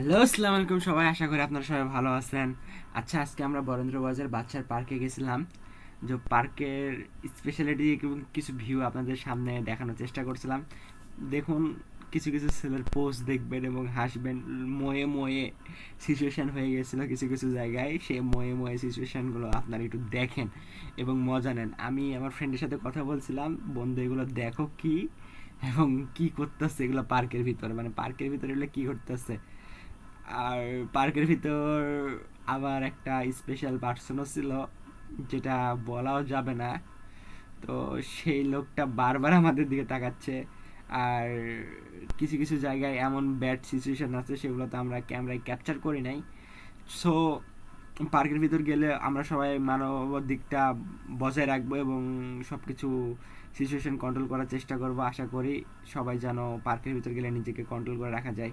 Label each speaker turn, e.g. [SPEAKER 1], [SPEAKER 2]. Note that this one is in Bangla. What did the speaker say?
[SPEAKER 1] হ্যালো, আসসালামু আলাইকুম সবাই, আশা করি আপনারা সবাই ভালো আছেন। আচ্ছা আজকে আমরা বরেন্দ্র বাজার বাচ্চার পার্কে গেছিলাম। যে পার্কের স্পেশালিটি এবং কিছু ভিউ আপনাদের সামনে দেখানোর চেষ্টা করছিলাম। দেখুন, কিছু কিছু ছেলের পোস্ট দেখবেন এবং হাসবেন। ময়ে ময়ে সিচুয়েশান হয়ে গেছিল কিছু কিছু জায়গায়। সে ময়ে ময়ে সিচুয়েশানগুলো আপনারা একটু দেখেন এবং মজা নেন। আমি আমার ফ্রেন্ডের সাথে কথা বলছিলাম, বন্ধু, এগুলো দেখো কি এবং কি করতেছে এগুলো পার্কের ভিতরে? মানে পার্কের ভিতরে এগুলো কি করতেছে? আর পার্কের ভিতর আবার একটা স্পেশাল পার্সনও ছিল, যেটা বলাও যাবে না। তো সেই লোকটা বারবার আমাদের দিকে তাকাচ্ছে আর কিছু কিছু জায়গায় এমন ব্যাড সিচুয়েশন আছে, সেগুলো তো আমরা ক্যামেরায় ক্যাপচার করি নাই। সো পার্কের ভিতর গেলে আমরা সবাই মানব দিকটা বজায় রাখব এবং সব কিছু সিচুয়েশন কন্ট্রোল করার চেষ্টা করব। আশা করি সবাই যেন পার্কের ভিতর গেলে নিজেকে কন্ট্রোল করে রাখা যায়।